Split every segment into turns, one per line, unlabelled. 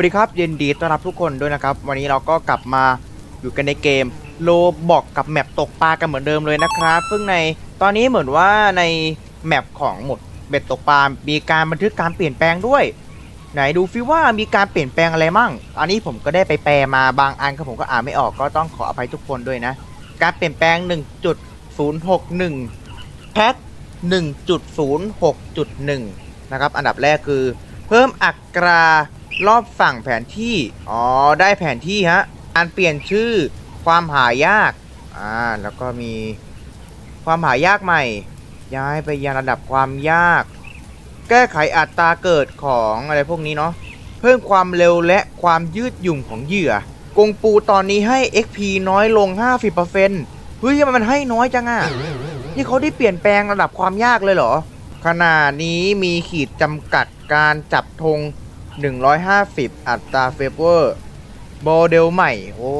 วัสดีครับเยินดีต้อนรับทุกคนด้วยนะครับ วันนี้เราก็กลับมาอยู่กันในเกมโลบอกกับแมปตกปลากันเหมือนเดิมเลยนะครับซึ่งในตอนนี้เหมือนว่าในแมปของหมดเบ็ดตกปลา มีการบันทึกการเปลี่ยนแปลงด้วย ไหนดูฟิว่ามีการเปลี่ยนแปลงอะไรมั่ง อันนี้ผมก็ได้ไปแปลมาบางอันก็ผมก็อ่านไม่ออกก็ต้องขออภัยทุกคนด้วยนะ การเปลี่ยนแปลง 1.061แพ็ค1.06.1 นะครับอันดับแรกคือ เพิ่มอัตรา รอบฝั่งแผนที่ อ๋อ ได้แผนที่ฮะ การเปลี่ยนชื่อ ความหายาก อ่า แล้วก็มีความหายากใหม่ ย้ายไปยังระดับความยาก แก้ไขอัตราเกิดของอะไรพวกนี้เนาะ เพิ่มความเร็วและความยืดหยุ่นของเหยื่อ กงปูตอนนี้ให้ XP น้อยลง 50%เฮ้ยมันให้น้อยจังอะนี่เขาได้เปลี่ยนแปลงระดับความยากเลยเหรอ ขณะนี้มีขีดจำกัดการจับธง 150 อัตราเฟเวอร์โมเดลใหม่ โอ้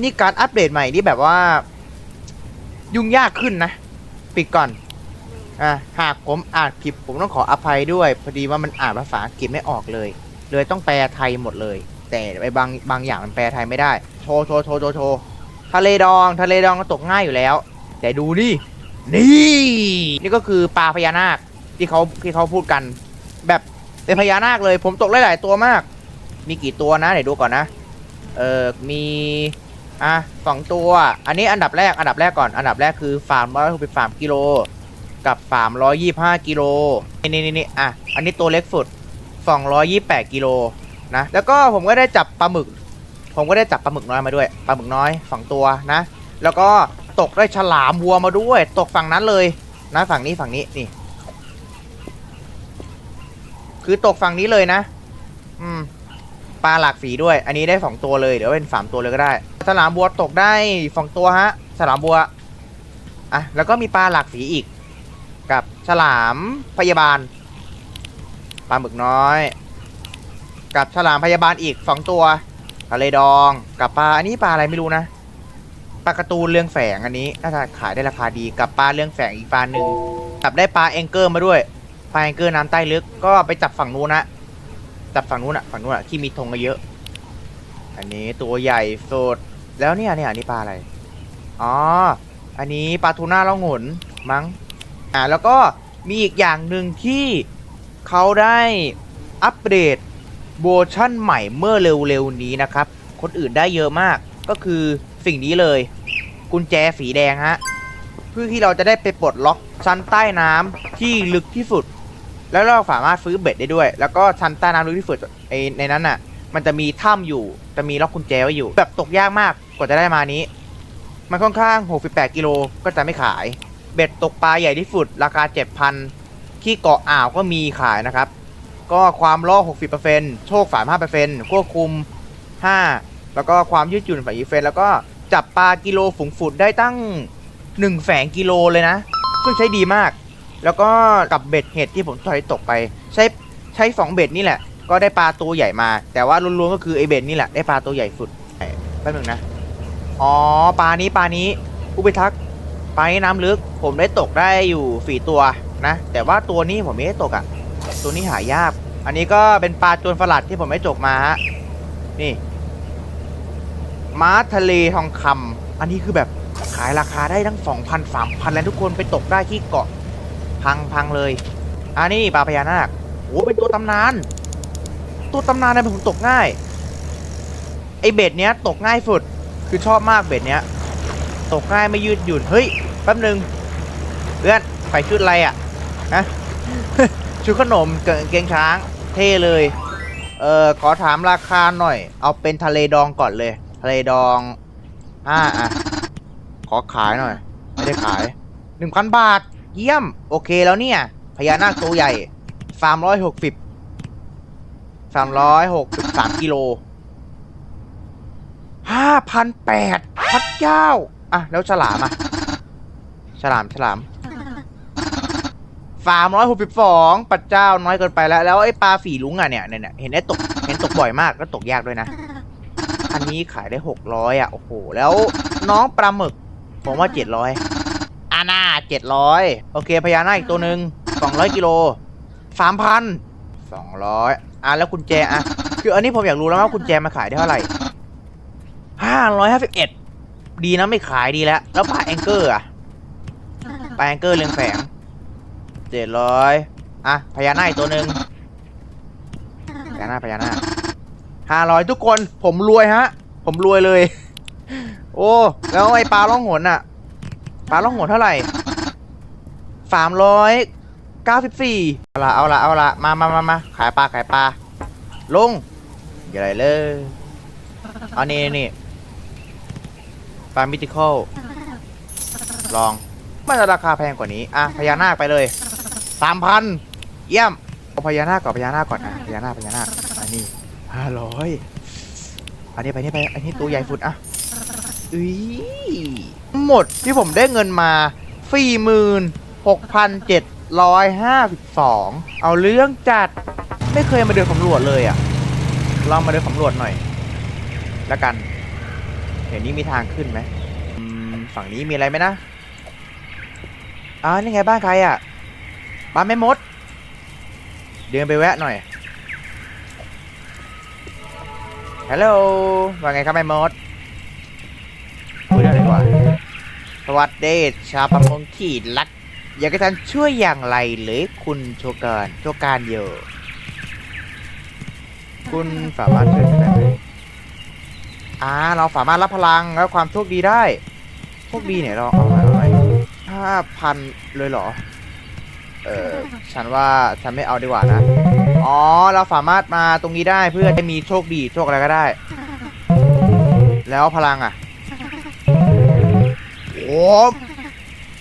นี่การอัปเดตใหม่ที่แบบว่า ยุ่งยากขึ้นนะ ปิดก่อน อะ หากผมอ่านผิดผมต้องขออภัยด้วย พอดีว่ามันอ่านภาษาอังกฤษไม่ออกเลย เลยต้องแปลไทยหมดเลย แต่ไอบางบางอย่างมันแปลไทยไม่ได้ โชว์โชว์โชว์โชว์โชว์ทะเลดอง ทะเลดองก็ตกง่ายอยู่แล้ว แต่ดูนี่ นี่ นี่ก็คือปลาพญานาคที่เขาที่เขาพูดกัน แบบ เป็นพญานาคเลย ผมตกหลายๆตัวมาก มีกี่ตัวนะเดี๋ยวดูก่อนนะ เออมีอะสองตัว อันนี้อันดับแรก อันดับแรกก่อน อันดับแรกคือฟาร์มร้อยหกสิบสามกิโล กับฟาร์มร้อยยี่ห้ากิโลนี่นี่นี่นี่อะ อันนี้ตัวเล็กสุดสองร้อยยี่แปดกิโลนะ แล้วก็ผมก็ได้จับปลาหมึก ผมก็ได้จับปลาหมึกน้อยมาด้วย ปลาหมึกน้อยสองตัวนะ แล้วก็ตกได้ฉลามวัวมาด้วย ตกฝั่งนั้นเลย นะฝั่งนี้ฝั่งนี้นี่ คือตกฝั่งนี้เลยนะ อืม ปลาหลากสีด้วย อันนี้ได้สองตัวเลย เดี๋ยวเป็นสามตัวเลยก็ได้ฉลามบัวตกได้สองตัวฮะฉลามบัว อะ แล้วก็มีปลาหลากสีอีก กับฉลามพยาบาล ปลาหมึกน้อย กับฉลามพยาบาลอีกสองตัวทะเลดอง กับปลา อันนี้ปลาอะไรไม่รู้นะ ปลาการะตูนเรื่องแฝงอันนี้น่าจะขายได้ราคาดี กับปลาเรื่องแฝงอีกปลาหนึ่งจับได้ปลาแองเกอร์มาด้วย ปลาแองเกอร์น้ำใต้ลึกก็ไปจับฝั่งนู้นนะจับฝั่งนู้นอะฝั่งนู้นอะที่มีธงเยอะ อันนี้ตัวใหญ่สุดแล้วเนี่ยเนี่ยอันนี้ปลาอะไร อ๋อ อันนี้ปลาทูน่าล่องหนมั้ง อ่าแล้วก็มีอีกอย่างหนึ่งที่เขาได้อัปเดตเวอร์ชั่นใหม่เมื่อเร็วๆนี้นะครับ คนอื่นได้เยอะมากก็คือสิ่งนี้เลย กุญแจสีแดงฮะเพื่อที่เราจะได้ไปปลดล็อกชั้นใต้น้ำที่ลึกที่สุด แล้วเราสามารถซื้อเบ็ดได้ด้วย แล้วก็ชั้นใต้น้ำลึกที่สุดไอในนั้นน่ะ มันจะมีถ้ำอยู่จะมีล็อกกุญแจไว้อยู่ แบบตกยากมากกว่าจะได้มานี้ มันค่อนข้าง 68 กิโลก็จะไม่ขาย เบ็ดตกปลาใหญ่ที่สุด ราคา 7,000ที่เกาะอ่าวก็มีขายนะครับ ก็ความล่อ60%โชค35%ควบคุม 5 แล้วก็ความยืดหยุ่นฝั่งอีเฟนแล้วก็จับปลากิโลฝูงฝุดได้ตั้ง1แสนกิโลเลยนะ ซึ่งใช้ดีมาก แล้วก็กับเบ็ดเห็ดที่ผมถอยตกไป ใช้ใช้สองเบ็ดนี่แหละ ก็ได้ปลาตัวใหญ่มา แต่ว่ารวมๆก็คือไอเบ็ดนี่แหละได้ปลาตัวใหญ่สุดแป๊บนึงนะอ๋อปลานี้ปลานี้ผู้พิทักษ์ปลานี้น้ำลึก ผมได้ตกได้อยู่สี่ตัวนะ แต่ว่าตัวนี้ผมไม่ได้ตกอะ่ะ ตัวนี้หายาก อันนี้ก็เป็นปลาจวนฝลัดที่ผมได้ตกมาฮะนี่ม้าทะเลทองคำอันนี้คือแบบขายราคาได้ทั้งสองพันสามพันแล้วทุกคนไปตกได้ที่เกาะ พังพังเลยอันนี้ปลาพญานาคโอ้เป็นตัวตำนาน ตัวตำนานเนี่ยผมตกง่าย ไอเบ็ดเนี้ยตกง่ายสุด คือชอบมากเบ็ดเนี้ย ตกง่ายไม่ยืดหยุ่น เฮ้ย แป๊บหนึ่งเพื่อนใส่ชุดอะไรอะฮะชุดขนมเกงเกงช้าง เท่เลย เอ่อ ขอถามราคาหน่อย เอาเป็นทะเลดองก่อนเลย ทะเลดองอ่าอะ ขอขายหน่อย ไม่ได้ขายหนึ่งพันบาท เยี่ยม โอเคแล้วเนี่ย พญานาคตัวใหญ่สามร้อยหกสิบสามร้อยหกสิบสามกิโลห้าพันแปดพระเจ้า อะ แล้วฉลามอะ ฉลามฉลามสามร้อยหกสิบสองปัดเจ้าน้อยเกินไปแล้ว แล้วไอ้ปลาฝีลุงอะเนี่ยเนี่ยเห็นได้ตก เห็นตกบ่อยมากแล้วตกยากด้วยนะ อันนี้ขายได้หกร้อยอะ โอ้โห แล้วน้องปลาหมึก ผมว่าเจ็ดร้อย เจ็ดร้อยโอเคพญานาคอีกตัวหนึ่งสองร้อยกิโลสามพันสองร้อยอะแล้วกุญแจอะคืออันนี้ผมอยากรู้แล้วว่ากุญแจมาขายได้เท่าไหร่ห้าร้อยห้าสิบเอ็ดดีนะไม่ขายดีแล้ว แล้วปลาแองเกอร์อะปลาแองเกอร์เรืองแสงเจ็ดร้อยอะพญานาคอีกตัวหนึ่งพญานาคพญานาคห้าร้อยทุกคนผมรวยฮะ ผมรวยเลย โอ้ แล้วไอ้ปลาล่องหนอะปลาล่องหนเท่าไหร่ สามร้อยเก้าสิบสี่เอาละเอาละเอาละมามามามาขายปลาขายปลาลงอย่าอะไรเลยเอานี่นี่ปลามิติคอลลองมันจะราคาแพงกว่านี้อะพญานาคไปเลยสามพันเยี่ยมเอาพญานาคก่อนพญานาคก่อนอะพญานาคพญานาคอันนี้ห้าร้อยอันนี้ไปนี่ไปอันนี้ตัวใหญ่สุดอะอุ้ยหมดที่ผมได้เงินมาสี่หมื่น หกพันเจ็ดร้อยห้าสิบสองเอาเรื่องจัดไม่เคยมาเดินสำรวจเลยอะ ลองมาเดินสำรวจหน่อยแล้วกันเห็นนี้มีทางขึ้นไหมอืมฝั่งนี้มีอะไรไหมนะอ่านี่ไงบ้านใครอะ บ้านแม่มด เดินไปแวะหน่อย ฮัลโหล ว่าไงครับแม่มดคุยได้ดีกว่า สวัสดีชาวประมงที่รัก อยากให้ท่านช่วยอย่างไรหรือคุณโชการโชการเยอะคุณสามารถช่วยได้ไหมอ่าเราสามารถรับพลังและความโชคดีได้โชคดีเนี่ยเราเอาหน่อยเอาหน่อยห้าพันเลยเหรอ เออฉันว่าฉันไม่เอาดีกว่านะ อ๋อ เราสามารถมาตรงนี้ได้เพื่อจะมีโชคดีโชคอะไรก็ได้ แล้วพลังอะโอ้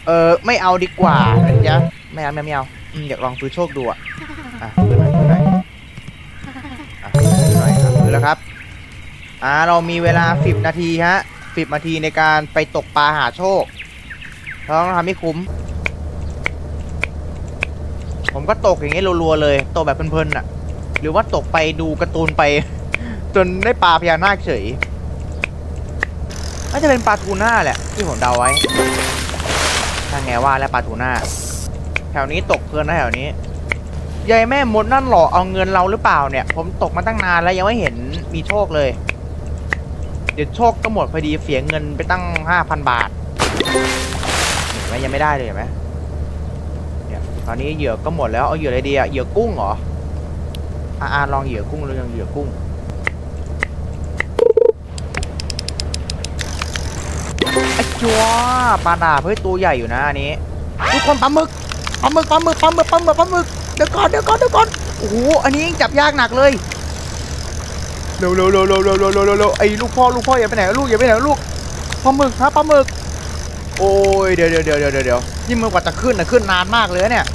เออไม่เอาดีกว่านะจ๊ะไม่เอาไม่เอาไม่เอาอืมอยากลองซื้อโชคดูอะอะซื้อหน่อยซื้อหน่อยอะซื้อหน่อยครับซื้อแล้วครับ อ่าเรามีเวลาสิบนาทีฮะสิบนาทีในการไปตกปลาหาโชคเราต้องทำให้คุ้ม ผมก็ตกอย่างเงี้ยรัวๆเลยตกแบบเพลินๆอะ หรือว่าตกไปดูการ์ตูนไป จนได้ปลาพญานาคเฉยน่าจะเป็นปลาทูน่าแหละที่ผมเดาไว้ ถ้าไงว่าแล้วปลาทูน่าแถวนี้ตกเพลินนะแถวนี้ยายแม่มดนั่นหลอกเอาเงินเราหรือเปล่าเนี่ย ผมตกมาตั้งนานแล้วยังไม่เห็นมีโชคเลย เดี๋ยวโชคก็หมดพอดีเสียเงินไปตั้งห้าพันบาทเห็นไหมยังไม่ได้เลยเห็นไหมเนี่ยตอนนี้เหยื่อก็หมดแล้วเอาเหยื่ออะไรดีอะเหยื่อกุ้งเหรออาอาลองเหยื่อกุ้งหรือยังเหยื่อกุ้ง ไอ้จัวปลาดาบเฮ้ยตัวใหญ่อยู่นะอันนี้ทุกคนปลาหมึกปลาหมึกปลาหมึกปลาหมึกปลาหมึกปลาหมึกเดี๋ยวก่อนเดี๋ยวก่อนเดี๋ยวก่อนโอ้โหอันนี้ยิ่งจับยากหนักเลยเร็วเร็วเร็วเร็วเร็วเร็วเร็วเร็วเร็วไอ้ลูกพ่อลูกพ่ออย่าไปไหนลูกอย่าไปไหนลูกปลาหมึกครับปลาหมึกโอ้ยเดี๋ยวเดี๋ยวเดี๋ยวเดี๋ยวเดี๋ยวนี่มันกว่าจะขึ้นนะขึ้นนานมากเลยเนี่ย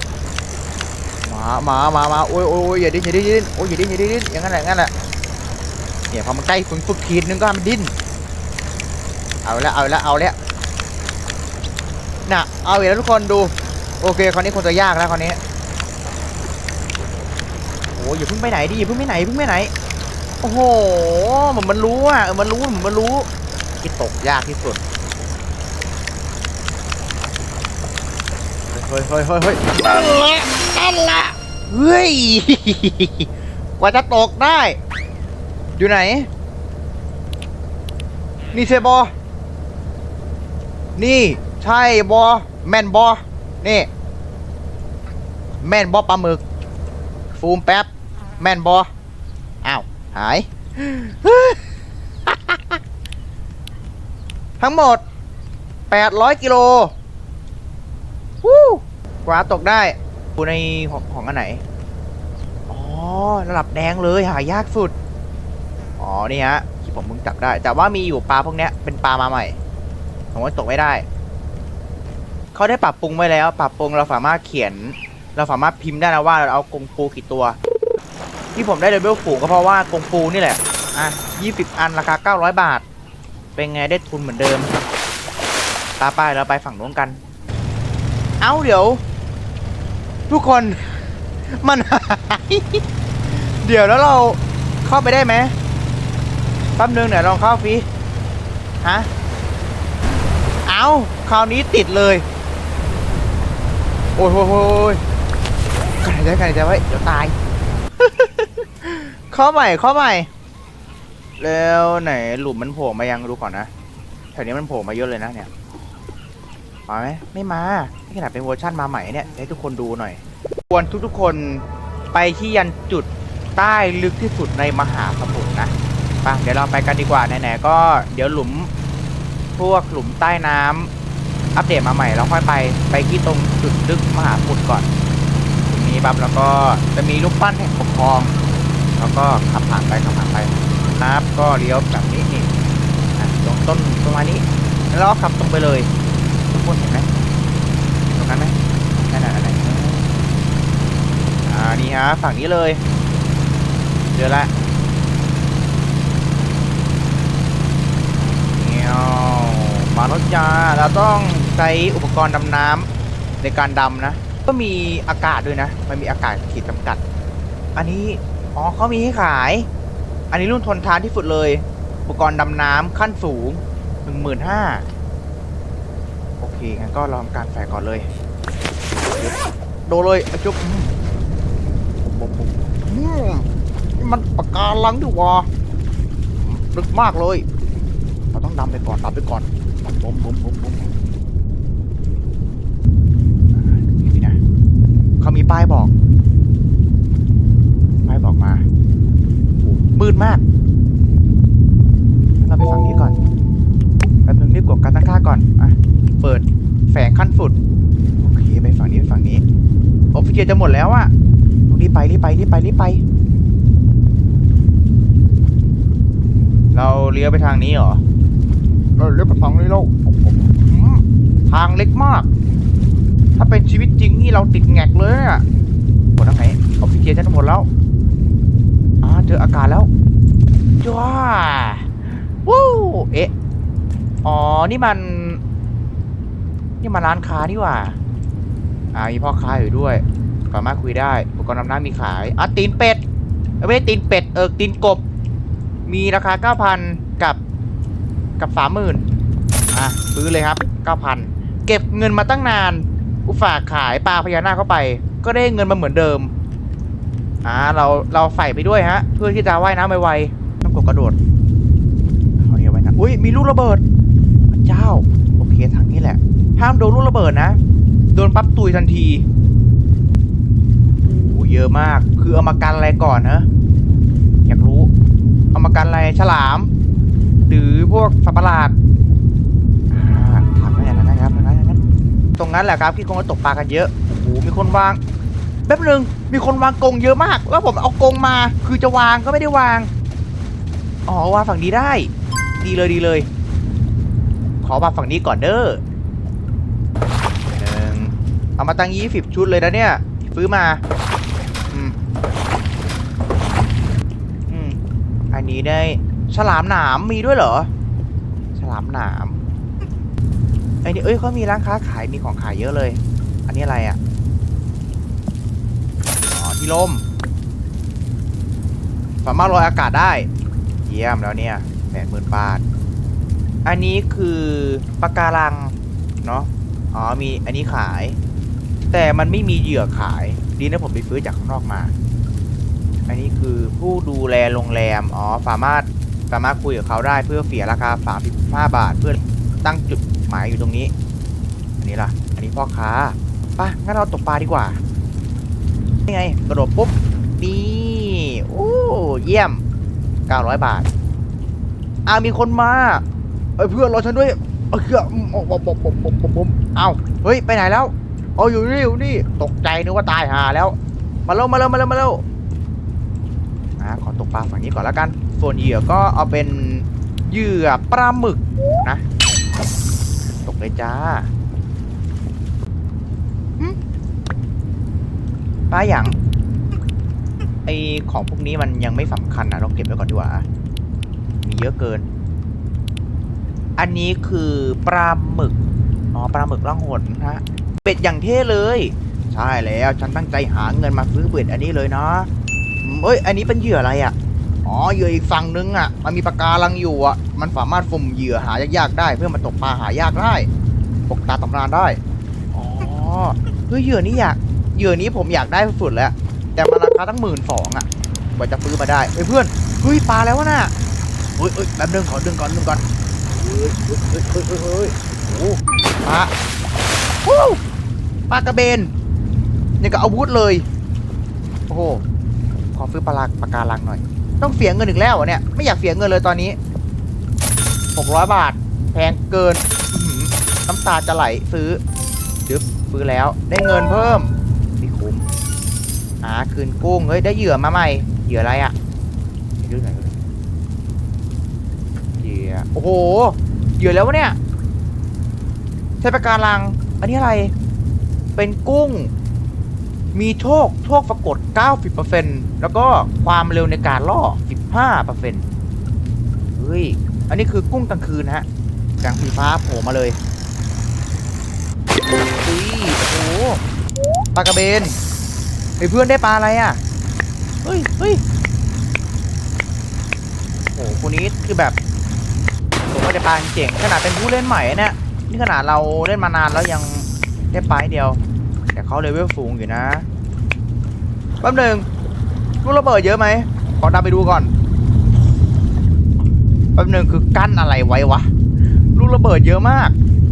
มามามามาโอ้ยโอ้ยอย่าดิ้นอย่าดิ้นอย่าดิ้นโอ้ยอย่าดิ้นอย่าดิ้นอย่างนั้นแหละอย่างนั้นแหละเนี่ยพอมันใกล้ฝึกฝึกขีดนึงก็มันดิ้นเอาละเอาละเอาละ น่ะเอาอีกแล้วทุกคนดู โอเคคราวนี้คงจะยากแล้วคราวนี้โอ้ยอย่าเพิ่งไปไหนดิอย่าเพิ่งไปไหนเพิ่งไปไหน โอ้โหเหมือนมันรู้อะเออมันรู้เหมือนมันรู้ที่ตกยากที่สุดเฮ้ยเฮ้ยเฮ้ยเฮ้ยนั่นแหละนั่นแหละเฮ้ยกว่าจะตกได้ อยู่ไหน นี่เซบอ นี่ ใช่บอแม่นบอนี่ แม่นบอปลาหมึก ฟูมแป๊บ แม่นบออ้าว หาย ทั้งหมด 800 กิโลวู้กว่าตกได้ดูในของของอันไหน อ๋อ ระดับแดงเลยหายากสุด อ๋อ นี่ฮะที่ผมเพิ่งจับได้ แต่ว่ามีอยู่ปลาพวกเนี้ยเป็นปลามาใหม่ ผมว่าตกไม่ได้ เขาได้ปรับปรุงไว้แล้ว ปรับปรุงเราสามารถเขียน เราสามารถพิมพ์ได้นะว่าเราเอากงปูกี่ตัว ที่ผมได้เลเวลฝูงก็เพราะว่ากงปูนี่แหละ อะ20อันราคา900บาท เป็นไงได้ทุนเหมือนเดิมตาไปเราไปฝั่งนู้นกัน เอ้าเดี๋ยว ทุกคนมันหายเดี๋ยวแล้วเราเข้าไปได้ไหมแป๊บนึงเดี๋ยวลองเข้าฟีฮะ เอาคราวนี้ติดเลย โอ้ยโอ้ยโอ้ยกันใจกันใจไว้เดี๋ยวตาย ข้าใหม่ข้าใหม่ แล้วไหนหลุมมันโผล่มายังดูก่อนนะแถวนี้มันโผล่มาเยอะเลยนะเนี่ย มาไหมไม่มานี่ขนาดเป็นเวอร์ชั่นมาใหม่เนี่ยให้ทุกคนดูหน่อย ควรทุกๆคนไปที่ยันจุดใต้ลึกที่สุดในมหาสมุทรนะไปเดี๋ยวเราไปกันดีกว่าไหนๆก็เดี๋ยวหลุมพวกหลุมใต้น้ำ อัปเดตมาใหม่แล้วค่อยไปไปที่ตรงจุดลึกมหาสมุทรก่อนตรงนี้ปั๊บแล้วก็จะมีรูปปั้นแห่งปกครอง แล้วก็ขับผ่านไปขับผ่านไปนะครับก็เลี้ยวแบบนี้นี่ตรงต้นตรงมานี้แล้วเราก็ขับตรงไปเลยทุกคนเห็นไหมตรงนั้นไหมนั่นน่ะอะไรอ่านี่ฮะฝั่งนี้เลยเจอละเงี้ยวมาแล้วจ้าเราต้อง ใช้อุปกรณ์ดำน้ำในการดำนะ ก็มีอากาศด้วยนะ มันมีอากาศขีดจำกัด อันนี้ อ๋อเขามีให้ขาย อันนี้รุ่นทนทานที่สุดเลย อุปกรณ์ดำน้ำขั้นสูง 15,000โอเค งั้นก็ลองการแฝงก่อนเลย โดนเลยไอ้จุ๊บนี่มันปากกาลังดิวะลึกมากเลย เราต้องดำไปก่อนดำไปก่อนบมบมบมบม มีป้ายบอก ป้ายบอกมาโอ้มืดมากงั้นเราไปฝั่งนี้ก่อนแป๊บนึงรีบกดการตั้งค่าก่อน อะ เปิดแฝงขั้นสุด โอเค ไปฝั่งนี้ไปฝั่งนี้ออกซิเจนจะหมดแล้วอะตรงนี้ไปรีบไปรีบไปรีบไป เราเลี้ยวไปทางนี้เหรอ เราเลี้ยวไปทางนี้แล้วอืมทางเล็กมาก ถ้าเป็นชีวิตจริงนี่เราติดแงกเลยอะหมดทางไหนออกซิเจนจะหมดแล้วอ่าเจออากาศแล้วจ้าวู้เอ๊ะอ๋อ นี่มัน นี่มันร้านค้านี่หว่า อ่า มีพ่อค้าอยู่ด้วย สามารถคุยได้ อุปกรณ์ดำน้ำมีขาย อะตีนเป็ดเอ้ยไม่ใช่ตีนเป็ด เออตีนกบ มีราคา9,000กับกับ30,000อะซื้อเลยครับ9,000เก็บเงินมาตั้งนาน อุตส่าห์ขายปลาพญานาคเข้าไป ก็ได้เงินมาเหมือนเดิม อ่า เราเราใส่ไปด้วยฮะ เพื่อที่จะว่ายน้ำไวๆต้องกดกระโดดเอาเนี่ยไว้นะอุ้ยมีลูกระเบิดพระเจ้าโอเคทางนี้แหละห้ามโดนลูกระเบิดนะโดนปั๊บตุยทันทีโอ้เยอะมาก คือเอามากันอะไรก่อนนะอยากรู้เอามากันอะไรฉลาม หรือพวกสัตว์ประหลาด ตรงนั้นแหละครับที่คงจะตกปลากันเยอะโอ้โหมีคนวางแป๊บนึงมีคนวางกงเยอะมาก แล้วผมเอากงมา คือจะวางก็ไม่ได้วาง อ๋อวางฝั่งนี้ได้ ดีเลยดีเลย ขอวางฝั่งนี้ก่อนเด้อหนึ่งเอามาตั้งยี่สิบชุดเลยนะเนี่ยซื้อมาอืมอืมอันนี้ได้ฉลามหนามมีด้วยเหรอ ฉลามหนาม อ้นี่เอ้ยเขามีร้านค้าขายมีของขายเยอะเลย อันนี้อะไรอะอ๋อที่ลมสามารถลอยอากาศได้ เยี่ยมแล้วเนี่ยแปดหมื่นบาท อันนี้คือปะการัง เนาะอ๋อมีอันนี้ขาย แต่มันไม่มีเหยื่อขาย ดีนะผมไปซื้อจากข้างนอกมา อันนี้คือผู้ดูแลโรงแรม อ๋อ สามารถสามารถคุยกับเขาได้เพื่อเสียราคา 35 บาท เพื่อตั้งจุด หมายอยู่ตรงนี้ อันนี้ล่ะ อันนี้พ่อค้าป่ะงั้นเราตกปลาดีกว่านี่ไงกระโดดปุ๊บ นี่โอ้เยี่ยม 900 บาทอ่ามีคนมา เอ้ยเพื่อนรอฉันด้วย เอ้ยเพื่อนผมผมผมผมผมเอ้าเฮ้ย ไปไหนแล้วเอาอยู่นี่อยู่นี่ ตกใจนึกว่าตายหาแล้ว มาเร็วมาเร็วมาเร็วมาเร็วอ่าขอตกปลาฝั่งนี้ก่อนแล้วกัน ส่วนเหยื่อก็เอาเป็นเหยื่อปลาหมึกนะ ตกเลยจ้าหึปลาอย่างไอของพวกนี้มันยังไม่สำคัญนะเราเก็บไว้ก่อนดีกว่า มีเยอะเกิน อันนี้คือปลาหมึกอ๋อปลาหมึกล่องหนนะฮะเป็ดอย่างเท่เลย ใช่แล้วฉันตั้งใจหาเงินมาซื้อเป็ดอันนี้เลยนะอืมเอ้ย อันนี้เป็นเหยื่ออะไรอะ อ๋อเหยื่ออีกฝั่งนึงอะ มันมีปะการังอยู่อะ มันสามารถฟุ่มเหยื่อหายากๆได้ เพื่อมาตกปลาหายากได้ตกตาตำนานได้ อ๋อเฮ้ยเหยื่อนี้อยากเหยื่อนี้ผมอยากได้สุดแล้ว แต่มันราคาตั้งหมื่นสองอะกว่าจะฟื้นมาได้เฮ้ยเพื่อนเฮ้ยปลาแล้ววะน่ะเฮ้ยเฮ้ยแป๊บนึงขอดึงก่อนดึงก่อนเฮ้ยเฮ้ยเฮ้ยเฮ้ยเฮ้ยโอ้ปลาวู้ปลากระเบนยังกับอาวุธเลย โอ้โหขอฟื้นปลาลากปากการังหน่อย ต้องเสียเงินอีกแล้วเหรอเนี่ย ไม่อยากเสียเงินเลยตอนนี้600บาท แพงเกินน้ำตาจะไหลซื้อดึบซื้อแล้ว ได้เงินเพิ่มไม่คุ้มหาคืนกุ้งเฮ้ยได้เหยื่อมาใหม่เหยื่ออะไรอะ่ะดูหน่อยดูหน่อยเหยื่อโอ้โหเหยื่อแล้ววะเนี่ยใช้ปากการัง อันนี้อะไร เป็นกุ้ง มีโชคโชคปรากฏ 90%แล้วก็ความเร็วในการล่อ 15%เฮ้ย อันนี้คือกุ้งกลางคืนฮะกลางสีฟ้าโผล่มาเลยอุ้ยโอ้ปลากระเบนเฮ้ยเพื่อนได้ปลาอะไรอะ เฮ้ยเฮ้ยโอ้โหคนนี้คือแบบผมว่าได้ปลาเจ๋งขนาดเป็นผู้เล่นใหม่เนี่ย นี่ขนาดเราเล่นมานานแล้วยังได้ปลาให้เดียว แต่เขาเลเวลสูงอยู่นะแป๊บหนึ่งลูกระเบิดเยอะไหมขอดำไปดูก่อนแป๊บหนึ่งคือกั้นอะไรไว้วะลูกระเบิดเยอะมาก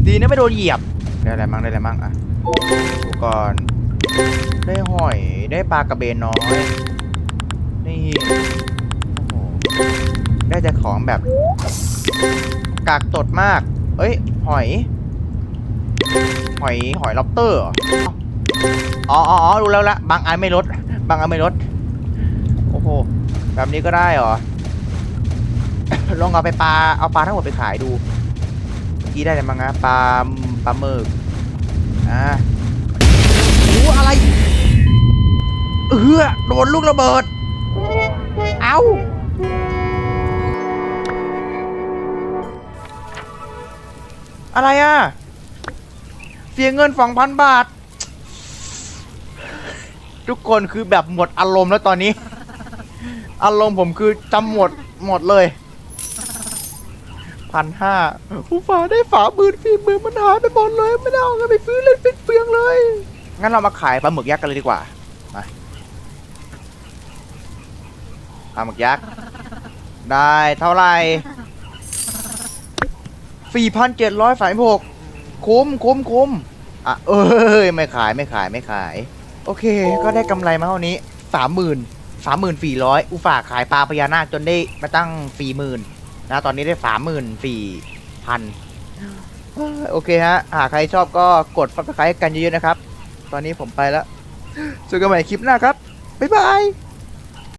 ดีนะไม่โดนเหยียบได้อะไรมั่งได้อะไรมั่งอะดูก่อนได้หอยได้ปลากระเบนน้อยนี่โอ้โหได้แต่ของแบบกากตดมาก เอ้ย หอย หอย หอยล็อบเตอร์ อ๋ออ๋อรู้แล้วละบางอันไม่ลด บางอันไม่ลด โอ้โห แบบนี้ก็ได้เหรอ ลองเอาไปปลา เอาปลาทั้งหมดไปขายดู เมื่อกี้ได้ไรบ้างะปลา ปลาหมึก อ่ารู้อะไร เออโดนลูกระเบิด เอ้าอะไรอะ เสียเงินสองพันบาท ทุกคนคือแบบหมดอารมณ์แล้วตอนนี้ อารมณ์ผมคือจำหมดหมดเลยพันห้าผู้ฝาได้ฝาบืนฝีมือมันหายไปหมดเลย ไม่ได้เอาเงินไปซื้อเล่นเฟืองเลย งั้นเรามาขายปลาหมึกยักษ์กันเลยดีกว่ามาปลาหมึกยักษ์ ได้เท่าไหร่สี่พันเจ็ดร้อยสามหกคุ้มคุ้มคุ้มอะเอ้ยไม่ขายไม่ขายไม่ขาย โอเค ก็ได้กำไรมาเท่านี้สามหมื่นสามหมื่นสี่ร้อยอุฝ่าห์ขายปลาพญานาคจนได้มาตั้งสี่หมื่นนะตอนนี้ได้สามหมื่นสี่พันโอเคฮะ หากใครชอบก็กด subscribe กันเยอะๆนะครับ ตอนนี้ผมไปแล้วเจอกันใหม่คลิปหน้าครับ บ๊ายบาย